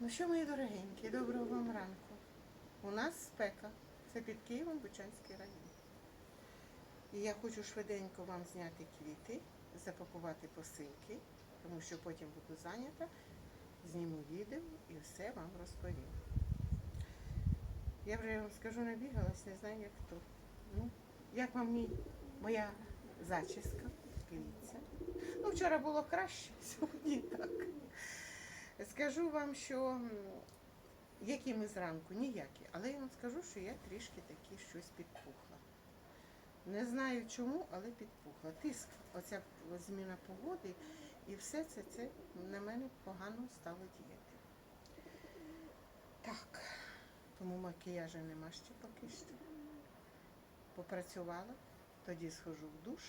Ну що, мої дорогенькі, доброго вам ранку. У нас спека. Це під Києвом Бучанський район. І я хочу швиденько вам зняти квіти, запакувати посилки, тому що потім буду зайнята, зніму відео і все вам розповім. Я вже вам скажу, набігалась, не знаю як хто. Ну, як вам мій, моя зачіска? Дивіться. Ну, вчора було краще, сьогодні так. Скажу вам, що які ми зранку, ніякі, але я вам скажу, що я трішки таки щось підпухла. Не знаю чому, але підпухла. Тиск, оця зміна погоди, і все це, це на мене погано стало діяти. Так, тому макіяжу нема ще поки що. Попрацювала, тоді схожу в душ.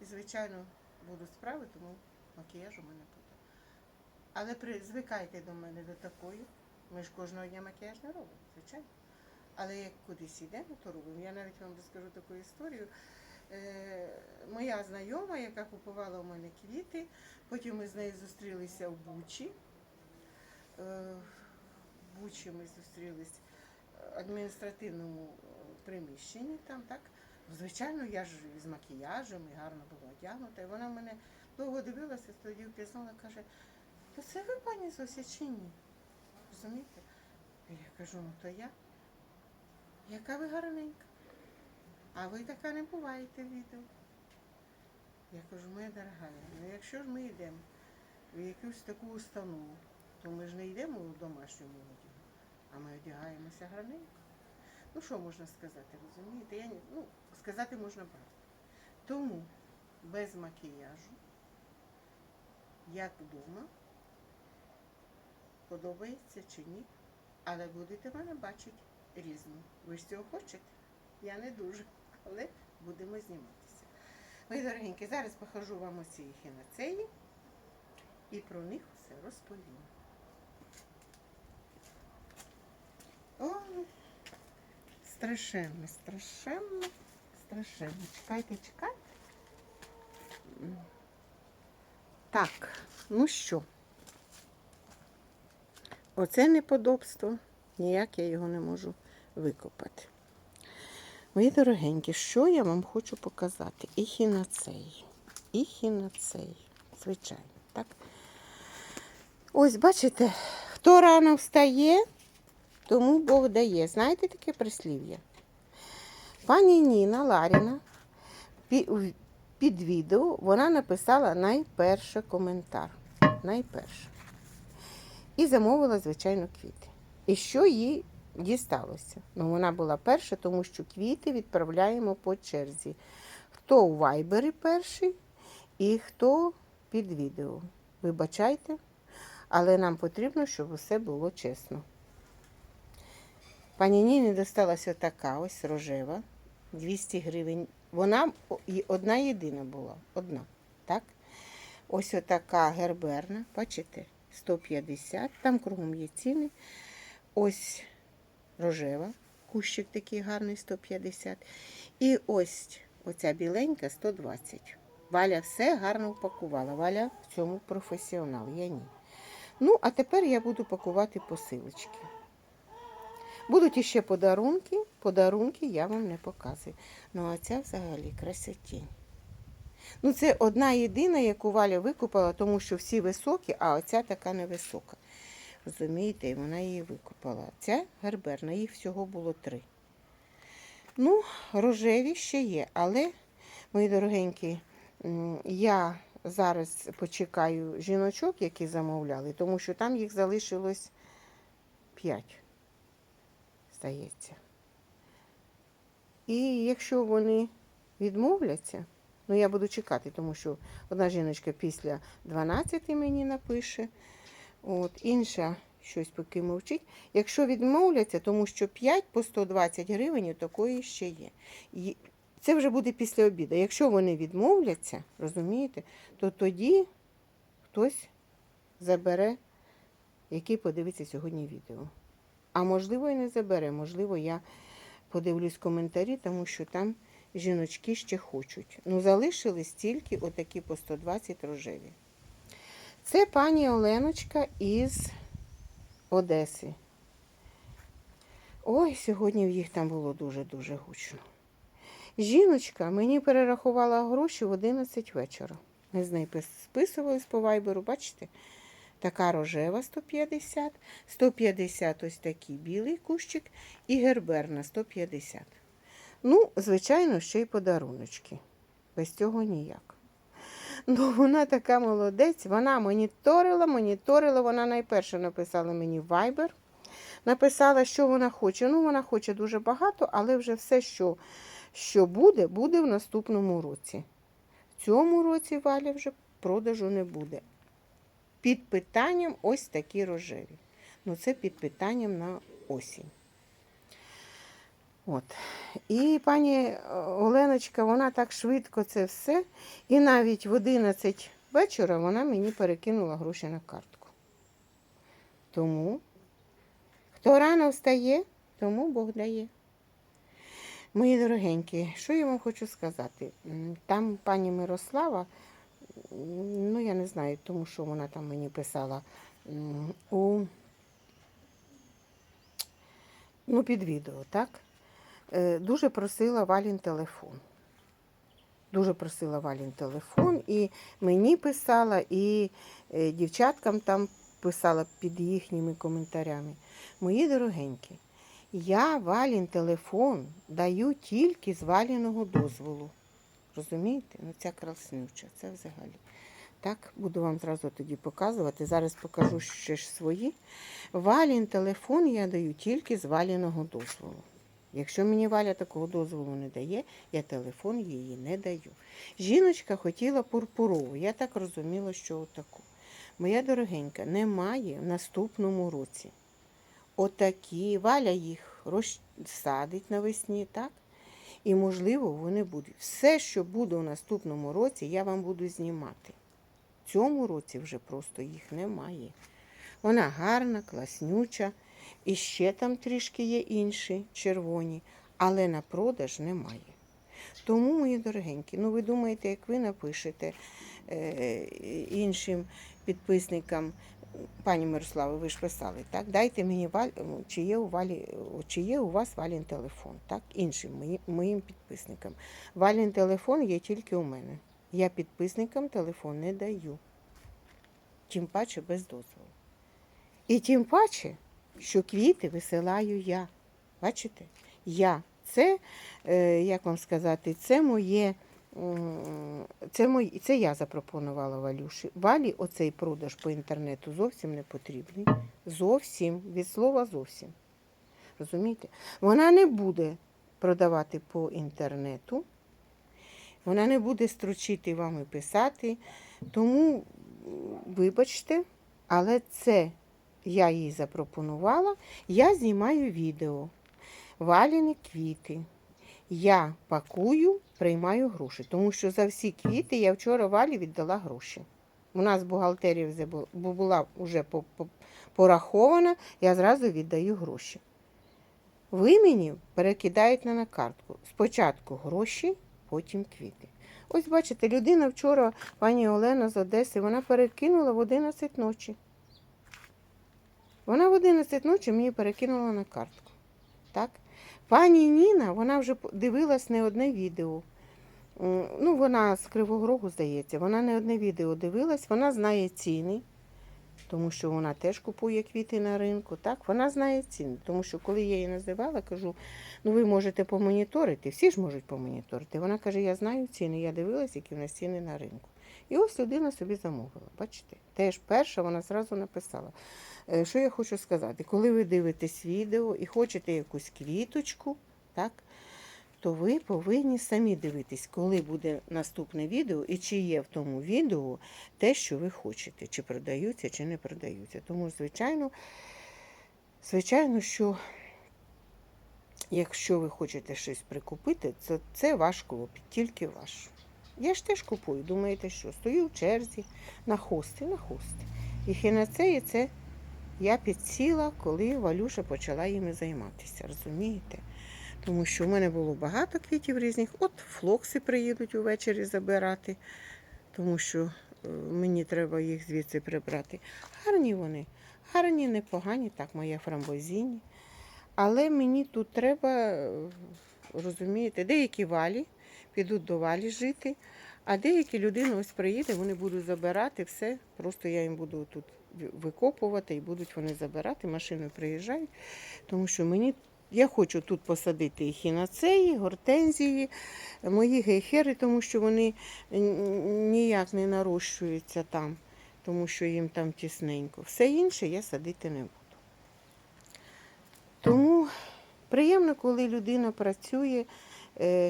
І, звичайно, будуть справи, тому макіяж у мене буде. Але при, звикайте до мене до такої. Ми ж кожного дня макіяж не робимо, звичайно. Але як кудись йдемо, то робимо. Я навіть вам розкажу таку історію. Е, моя знайома, яка купувала у мене квіти, потім ми з нею зустрілися в Бучі. Е, в Бучі ми зустрілись в адміністративному е, приміщенні там, так. Звичайно, я ж з макіяжем і гарно була одягнута. І вона мене довго дивилася, тоді впізнала, каже, то це ви пані Зося чи ні? Розумієте? Я кажу, ну то я. Яка ви гарненька. А ви така не буваєте в відео. Я кажу, моя дорога, ну якщо ж ми йдемо в якусь таку установу, то ми ж не йдемо у домашньому одягу, а ми одягаємося гарненько. Ну що можна сказати, розумієте? Я ну, сказати можна багато. Тому без макіяжу, як вдома, подобається чи ні, але будете мене бачити різно. Ви ж цього хочете? Я не дуже, але будемо зніматися. Мої дорогенькі, зараз покажу вам оці ехінацеї і про них все розповім. О, страшенно, страшенно, страшенно. Чекайте, чекайте. Так, ну що? Оце неподобство, ніяк я його не можу викопати. Мої дорогенькі, що я вам хочу показати? Іхінацей. Іхінацей. Звичайно, так? Ось, бачите, хто рано встає, тому Бог дає. Знаєте таке прислів'я? Пані Ніна Ларіна під відео вона написала найперше коментар. Найперше. І замовила, звичайно, квіти. І що їй дісталося? Ну, вона була перша, тому що квіти відправляємо по черзі. Хто у вайбері перший і хто під відео. Вибачайте, але нам потрібно, щоб усе було чесно. Пані Ніні досталася така ось рожева, 200 гривень. Вона одна єдина була. Одна. Так? Ось отака герберна, бачите, 150, там кругом є ціни. Ось рожева, кущик такий гарний 150. І ось оця біленька 120. Валя все гарно упакувала. Валя в цьому професіонал, я ні. Ну, а тепер я буду пакувати посилочки. Будуть іще подарунки. Подарунки я вам не показую. Ну, а ця взагалі красотінь. Ну, це одна єдина, яку Валя викупила, тому що всі високі, а оця така невисока. Розумієте, і вона її викупила. Ця герберна, їх всього було три. Ну, рожеві ще є, але, мої дорогенькі, я зараз почекаю жіночок, які замовляли, тому що там їх залишилось п'ять, здається. І якщо вони відмовляться, ну я буду чекати, тому що одна жіночка після 12 мені напише, от, інша щось поки мовчить. Якщо відмовляться, тому що 5 по 120 гривень такої ще є. І це вже буде після обіду. Якщо вони відмовляться, розумієте, то тоді хтось забере, який подивиться сьогодні відео. А можливо, і не забере. Можливо, я подивлюсь коментарі, тому що там жіночки ще хочуть. Ну, залишились тільки отакі по 120 рожеві. Це пані Оленочка із Одеси. Ой, сьогодні в їх там було дуже-дуже гучно. Жіночка мені перерахувала гроші в 11 вечора. Ми з нею пис- списувались по вайберу, бачите? Така рожева 150, 150 ось такий білий кущик і герберна 150. Ну, звичайно, ще й подаруночки. Без цього ніяк. Ну, вона така молодець, вона моніторила, моніторила, вона найперше написала мені Viber. Написала, що вона хоче. Ну, вона хоче дуже багато, але вже все, що, що буде, буде в наступному році. В цьому році Валі вже продажу не буде. Під питанням ось такі рожеві. Ну, це під питанням на осінь. От. І пані е, Оленочка, вона так швидко це все. І навіть в 11 вечора вона мені перекинула гроші на картку. Тому, хто рано встає, тому Бог дає. Мої дорогенькі, що я вам хочу сказати? Там пані Мирослава, ну я не знаю, тому що вона там мені писала у ну, під відео, так? Е, Дуже просила Валін телефон. Дуже просила Валін телефон, і мені писала, і е, дівчаткам там писала під їхніми коментарями. Мої дорогенькі, я Валін телефон даю тільки з Валіного дозволу. Розумієте? Ну ця краснюча, це взагалі. Так, буду вам зразу тоді показувати. Зараз покажу ще ж свої. Валін телефон я даю тільки з Валіного дозволу. Якщо мені Валя такого дозволу не дає, я телефон її не даю. Жіночка хотіла пурпурову. Я так розуміла, що отаку. Моя дорогенька, немає в наступному році. Отакі, Валя їх розсадить навесні, так? І, можливо, вони будуть. Все, що буде у наступному році, я вам буду знімати. В цьому році вже просто їх немає. Вона гарна, класнюча. І ще там трішки є інші червоні, але на продаж немає. Тому, мої дорогенькі, ну ви думаєте, як ви напишете е, іншим підписникам, пані Мирослава, ви ж писали, так? Дайте мені валь, чи є у валі, чи є у вас валін телефон, так? Іншим моїм, моїм підписникам. Валін телефон є тільки у мене. Я підписникам телефон не даю. Тим паче без дозволу. І тим паче, що квіти висилаю я. Бачите? Я. Це, е, як вам сказати, це моє. Це, мої, це я запропонувала Валюші. Валі оцей продаж по інтернету зовсім не потрібний. Зовсім, від слова зовсім. Розумієте? Вона не буде продавати по інтернету, вона не буде строчити вам і писати. Тому, вибачте, але це я їй запропонувала, я знімаю відео. Валіни квіти. Я пакую, приймаю гроші. Тому що за всі квіти я вчора валі віддала гроші. У нас бухгалтерія була вже по- по- порахована, я зразу віддаю гроші. Ви мені перекидаєте на картку. Спочатку гроші, потім квіти. Ось бачите, людина вчора, пані Олена з Одеси, вона перекинула в 11 ночі. Вона в 11 ночі мені перекинула на картку. Так? Пані Ніна, вона вже дивилась не одне відео. Ну, вона з Кривого Рогу, здається, вона не одне відео дивилась, вона знає ціни, тому що вона теж купує квіти на ринку. Так? Вона знає ціни. Тому що коли я її називала, кажу, ну ви можете помоніторити, всі ж можуть помоніторити. Вона каже, я знаю ціни, я дивилась, які в нас ціни на ринку. І ось людина собі замовила. Бачите? Теж перша вона зразу написала. Е, Що я хочу сказати? Коли ви дивитесь відео і хочете якусь квіточку, так, то ви повинні самі дивитись, коли буде наступне відео і чи є в тому відео те, що ви хочете, чи продаються, чи не продаються. Тому, звичайно, звичайно, що якщо ви хочете щось прикупити, то це ваш клопіт, тільки ваш. Я ж теж купую. Думаєте, що? Стою в черзі на хости, на хости. І хінацеї це я підсіла, коли Валюша почала їми займатися, розумієте? Тому що в мене було багато квітів різних. От флокси приїдуть увечері забирати, тому що е, мені треба їх звідси прибрати. Гарні вони, Гарні, непогані, так, моє фрамбозіні. Але мені тут треба, е, розумієте, деякі валі підуть до валі жити, а деякі людини ось приїде, вони будуть забирати все. Просто я їм буду тут викопувати і будуть вони забирати, машиною приїжджають. Тому що мені я хочу тут посадити і хіноцеї, гортензії, мої гейхери, тому що вони ніяк не нарощуються там, тому що їм там тісненько. Все інше я садити не буду. Тому приємно, коли людина працює е,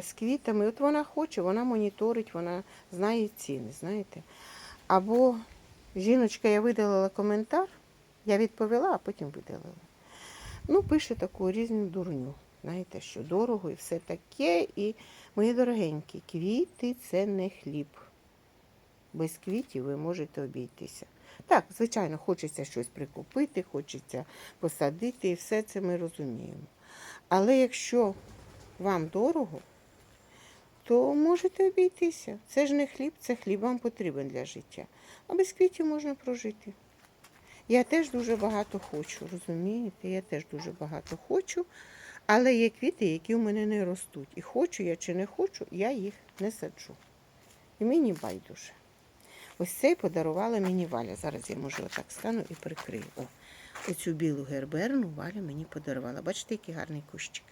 з квітами. От вона хоче, вона моніторить, вона знає ціни, знаєте. Або жіночка, я видалила коментар, я відповіла, а потім видалила. Ну, пише таку різну дурню. Знаєте, що дорого і все таке. І мої дорогенькі, квіти це не хліб. Без квітів ви можете обійтися. Так, звичайно, хочеться щось прикупити, хочеться посадити, і все це ми розуміємо. Але якщо вам дорого, то можете обійтися. Це ж не хліб, це хліб вам потрібен для життя. А без квітів можна прожити. Я теж дуже багато хочу, розумієте? Я теж дуже багато хочу, але є квіти, які в мене не ростуть. І хочу я чи не хочу, я їх не саджу. І мені байдуже. Ось цей подарувала мені Валя. Зараз я може отак стану і прикрию. Оцю білу герберну Валя мені подарувала. Бачите, який гарний кущик.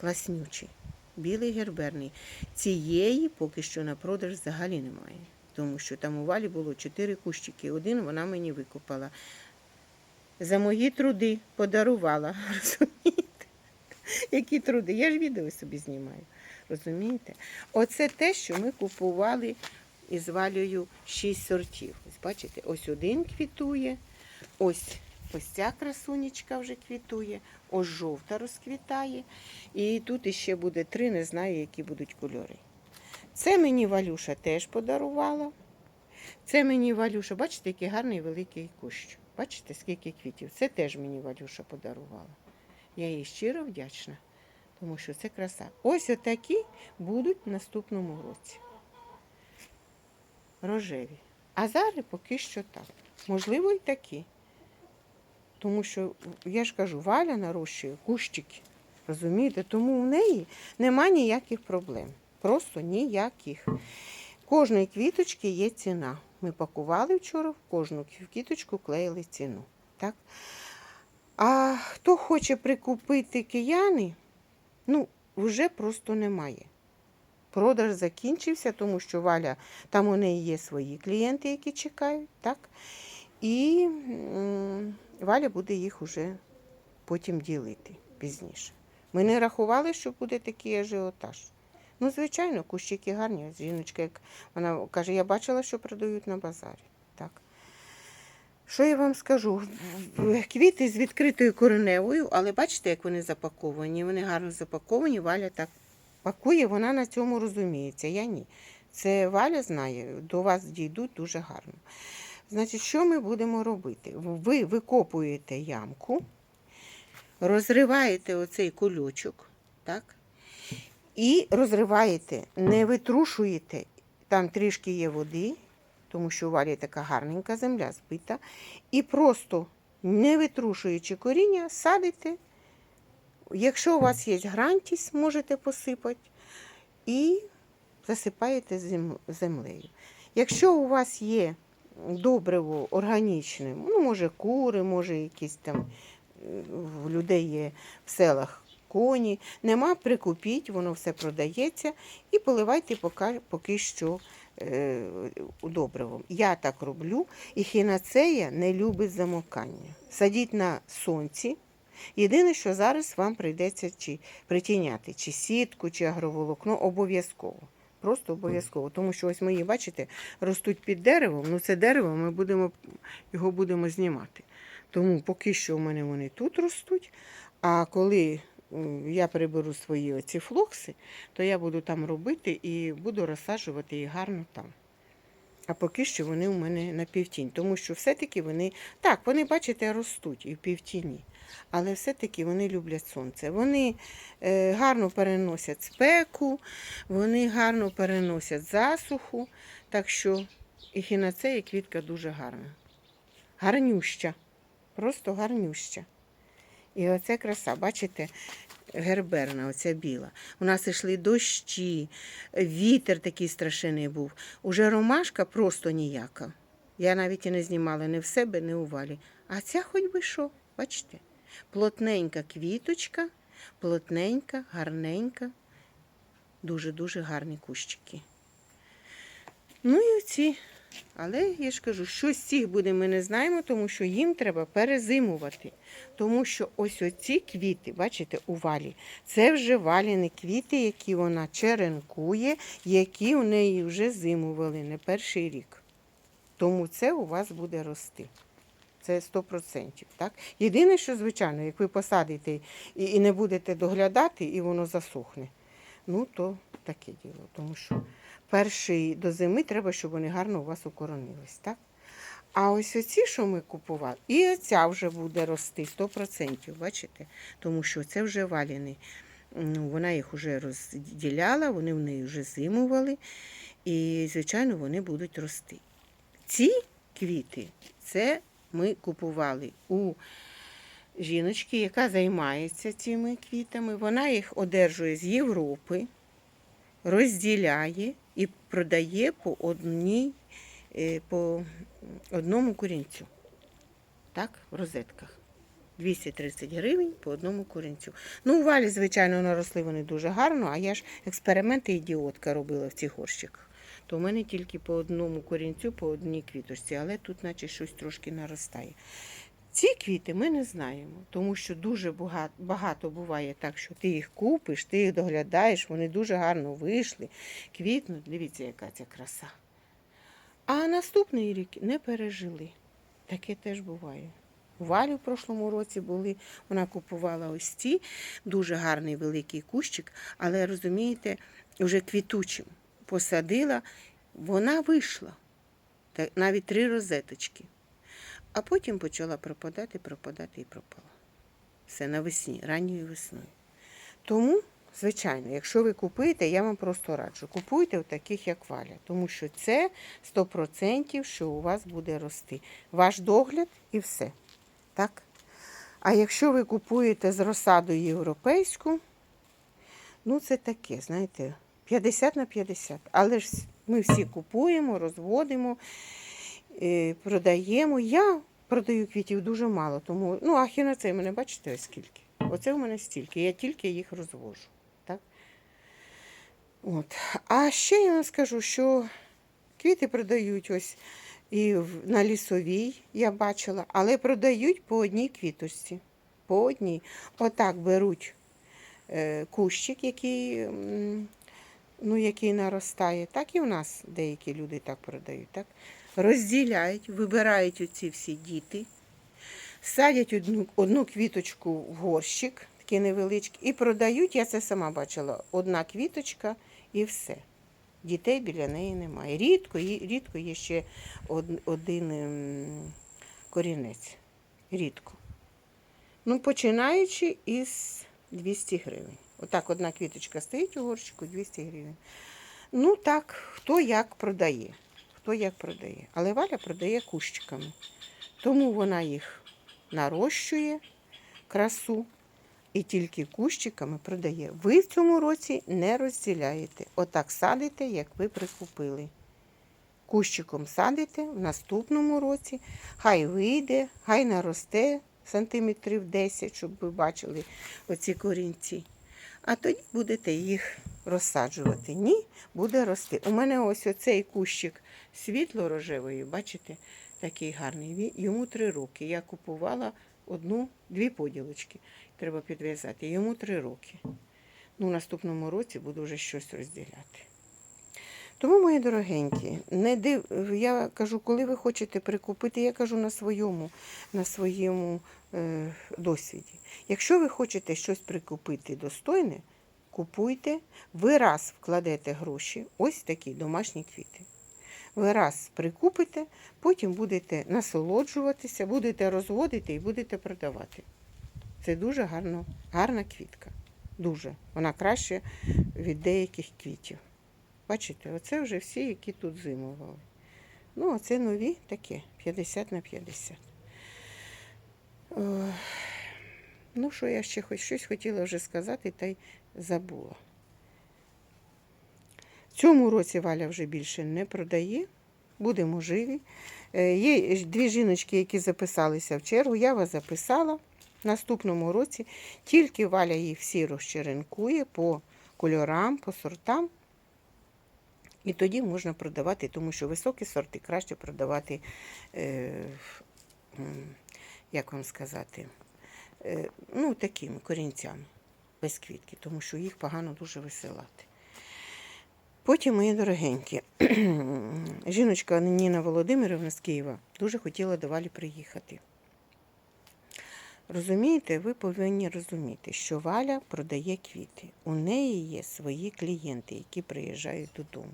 Класнючий. Білий герберний. Цієї поки що на продаж взагалі немає. Тому що там у валі було чотири кущики. Один вона мені викопала. За мої труди подарувала. Розумієте? Які труди? Я ж відео собі знімаю. Розумієте? Оце те, що ми купували із валею шість сортів. Ось бачите, ось один квітує, ось ось ця красунечка вже квітує, ось жовта розквітає. І тут іще буде три, не знаю, які будуть кольори. Це мені Валюша теж подарувала. Це мені Валюша, бачите, який гарний великий кущ. Бачите, скільки квітів. Це теж мені Валюша подарувала. Я їй щиро вдячна, тому що це краса. Ось отакі будуть в наступному році. Рожеві. А зараз поки що так. Можливо, і такі. Тому що, я ж кажу, Валя нарощує кущики. Розумієте? Тому в неї нема ніяких проблем. Просто ніяких. Кожної квіточки є ціна. Ми пакували вчора, в кожну квіточку клеїли ціну. Так? А хто хоче прикупити кияни, ну, вже просто немає. Продаж закінчився, тому що Валя, там у неї є свої клієнти, які чекають, так? І Валя буде їх уже потім ділити пізніше. Ми не рахували, що буде такий ажіотаж. Ну, звичайно, кущики гарні. Жіночка, як вона каже, я бачила, що продають на базарі. Так. Що я вам скажу? Квіти з відкритою кореневою, але бачите, як вони запаковані. Вони гарно запаковані. Валя так пакує, вона на цьому розуміється. Я ні. Це Валя знає, до вас дійдуть дуже гарно. Значить, що ми будемо робити? Ви викопуєте ямку, розриваєте оцей кульочок, так? І розриваєте, не витрушуєте, там трішки є води, тому що у валі така гарненька земля збита. І просто, не витрушуючи коріння, садите. Якщо у вас є грантіс, можете посипати і засипаєте землею. Якщо у вас є добриво органічне, ну, може кури, може якісь там в людей є в селах коні, нема, прикупіть, воно все продається і поливайте поки, поки що е, добривом. Я так роблю, і хінацея не любить замокання. Садіть на сонці. Єдине, що зараз вам прийдеться чи притіняти, чи сітку, чи агроволокно, обов'язково. Просто обов'язково. Тому що ось мої, бачите, ростуть під деревом. Ну, це дерево ми будемо, його будемо знімати. Тому поки що у мене вони тут ростуть. А коли я приберу свої оці флокси, то я буду там робити і буду розсаджувати їх гарно там. А поки що вони у мене на півтінь, тому що все-таки вони, так, вони, бачите, ростуть і в півтіні, але все-таки вони люблять сонце. Вони е, гарно переносять спеку, вони гарно переносять засуху, так що і хінацея квітка дуже гарна. Гарнюща. Просто гарнюща. І оце краса, бачите, герберна, оця біла. У нас йшли дощі, вітер такий страшенний був. Уже ромашка просто ніяка. Я навіть і не знімала ні в себе, ні у валі. А ця хоч би що, бачите? Плотненька квіточка, плотненька, гарненька. Дуже-дуже гарні кущики. Ну і оці. Але я ж кажу, що з цих буде, ми не знаємо, тому що їм треба перезимувати. Тому що ось оці квіти, бачите, у валі, це вже валіні квіти, які вона черенкує, які у неї вже зимували не перший рік. Тому це у вас буде рости. Це 100%. Так? Єдине, що, звичайно, як ви посадите і, не будете доглядати, і воно засохне, ну то таке діло. Тому що перший до зими треба, щоб вони гарно у вас укоронились. Так? А ось оці, що ми купували, і оця вже буде рости 100%, бачите? Тому що це вже валіни. Ну, вона їх вже розділяла, вони в неї вже зимували, і, звичайно, вони будуть рости. Ці квіти, це ми купували у жіночки, яка займається цими квітами. Вона їх одержує з Європи, розділяє і продає по одній, е, по одному корінцю. Так, в розетках. 230 гривень по одному корінцю. Ну, у валі, звичайно, наросли вони дуже гарно, а я ж експерименти ідіотка робила в цих горщиках. То в мене тільки по одному корінцю, по одній квіточці, але тут наче щось трошки наростає. Ці квіти ми не знаємо, тому що дуже багато, багато буває так, що ти їх купиш, ти їх доглядаєш, вони дуже гарно вийшли, квітнуть. Дивіться, яка ця краса. А наступний рік не пережили. Таке теж буває. У Валі в прошлому році були, вона купувала ось ці, дуже гарний великий кущик, але розумієте, вже квітучим посадила, вона вийшла. Навіть три розеточки. А потім почала пропадати, пропадати і пропала. Все навесні, ранньою весною. Тому, звичайно, якщо ви купуєте, я вам просто раджу, купуйте в таких, як валя, тому що це 100%, що у вас буде рости. Ваш догляд і все. Так? А якщо ви купуєте з розсадою європейську, ну це таке, знаєте, 50 на 50. Але ж ми всі купуємо, розводимо, продаємо. Я продаю квітів дуже мало, тому ну, а хіноцей мене бачите скільки. Оце в мене стільки. Я тільки їх розвожу. Так? От. А ще я вам скажу, що квіти продають ось і на лісовій, я бачила, але продають по одній квіточці. По одній. Отак беруть е, кущик, який, ну, який наростає. Так і у нас деякі люди так продають. Так? Розділяють, вибирають оці всі діти, садять одну, одну квіточку в горщик, такий невеличкий, і продають, я це сама бачила, одна квіточка і все. Дітей біля неї немає. Рідко, рідко є ще один ем, корінець. Рідко. Ну, починаючи із 200 гривень. Отак одна квіточка стоїть у горщику 200 гривень. Ну так, хто як продає. Хто як продає. Але Валя продає кущиками. Тому вона їх нарощує, красу, і тільки кущиками продає. Ви в цьому році не розділяєте. Отак садите, як ви прикупили. Кущиком садите в наступному році, хай вийде, хай наросте сантиметрів 10, щоб ви бачили оці корінці. А тоді будете їх розсаджувати. Ні, буде рости. У мене ось оцей кущик світло-рожевий, бачите, такий гарний. Йому три роки. Я купувала одну, дві поділочки. Треба підв'язати. Йому три роки. Ну, наступному році буду вже щось розділяти. Тому, мої дорогенькі, не див... я кажу, коли ви хочете прикупити, я кажу на своєму, на своєму е, досвіді. Якщо ви хочете щось прикупити достойне, купуйте, ви раз вкладете гроші, ось такі домашні квіти. Ви раз прикупите, потім будете насолоджуватися, будете розводити і будете продавати. Це дуже гарно, гарна квітка. Дуже. Вона краще від деяких квітів. Бачите, оце вже всі, які тут зимували. Ну, оце нові таке, 50 на 50. Ну, що я ще хоч щось хотіла вже сказати, та й забула. Цьому році Валя вже більше не продає. Будемо живі. Е, Є дві жіночки, які записалися в чергу. Я вас записала. В наступному році тільки Валя їх всі розчеренкує по кольорам, по сортам. І тоді можна продавати, тому що високі сорти краще продавати, е, як вам сказати, е, ну, такими корінцями, без квітки, тому що їх погано дуже висилати. Потім, мої дорогенькі, жіночка Ніна Володимирівна з Києва дуже хотіла до Валі приїхати. Розумієте, ви повинні розуміти, що Валя продає квіти. У неї є свої клієнти, які приїжджають додому.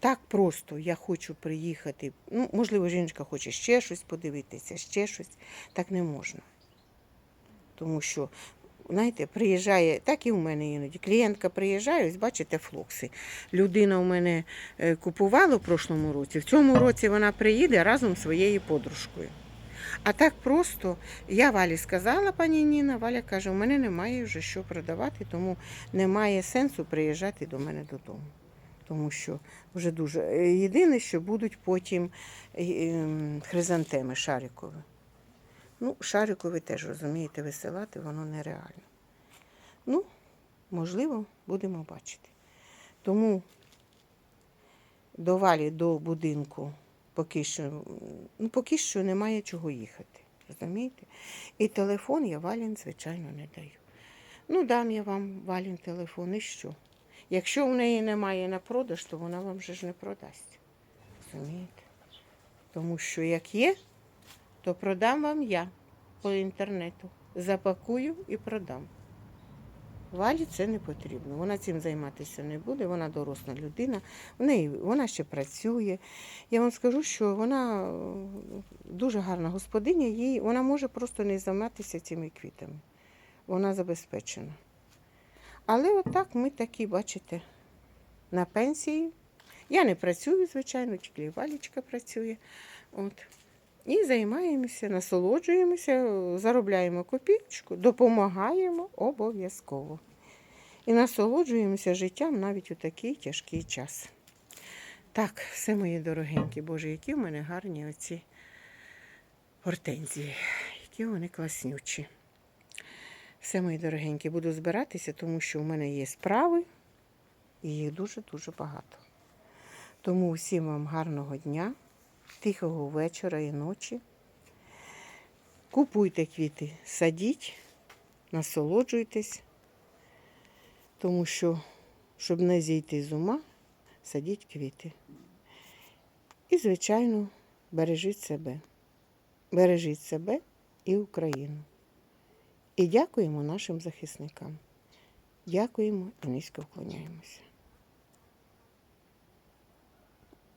Так просто я хочу приїхати. Ну, можливо, жіночка хоче ще щось подивитися, ще щось. Так не можна. Тому що, знаєте, приїжджає, так і в мене іноді. Клієнтка приїжджає, ось бачите, флокси. Людина у мене е, купувала в прошлому році. В цьому році вона приїде разом з своєю подружкою. А так просто я Валі сказала, пані Ніна, Валя каже, у мене немає вже що продавати, тому немає сенсу приїжджати до мене додому. Тому що вже дуже. е, Єдине, що будуть потім ем, хризантеми шарикові. Ну, шарикові теж, розумієте, висилати воно нереально. Ну, можливо, будемо бачити. Тому до Валі, до будинку поки що, ну, поки що немає чого їхати. Розумієте? І телефон я Валін, звичайно, не даю. Ну, дам я вам Валін телефон, і що? Якщо в неї немає на продаж, то вона вам же ж не продасть. Розумієте? Тому що як є, то продам вам я по інтернету. Запакую і продам. Валі це не потрібно. Вона цим займатися не буде, вона доросла людина, в неї, вона ще працює. Я вам скажу, що вона е, дуже гарна господиня, їй, вона може просто не займатися цими квітами. Вона забезпечена. Але отак ми такі, бачите, на пенсії. Я не працюю, звичайно, тільки Валічка працює. От. І займаємося, насолоджуємося, заробляємо копійку, допомагаємо обов'язково. І насолоджуємося життям навіть у такий тяжкий час. Так, все мої дорогенькі, Боже, які в мене гарні оці гортензії, які вони класнючі. Все, мої дорогенькі, буду збиратися, тому що у мене є справи, і їх дуже-дуже багато. Тому всім вам гарного дня, тихого вечора і ночі. Купуйте квіти, садіть, насолоджуйтесь, тому що, щоб не зійти з ума, садіть квіти. І, звичайно, бережіть себе. Бережіть себе і Україну. І дякуємо нашим захисникам. Дякуємо і низько вклоняємося.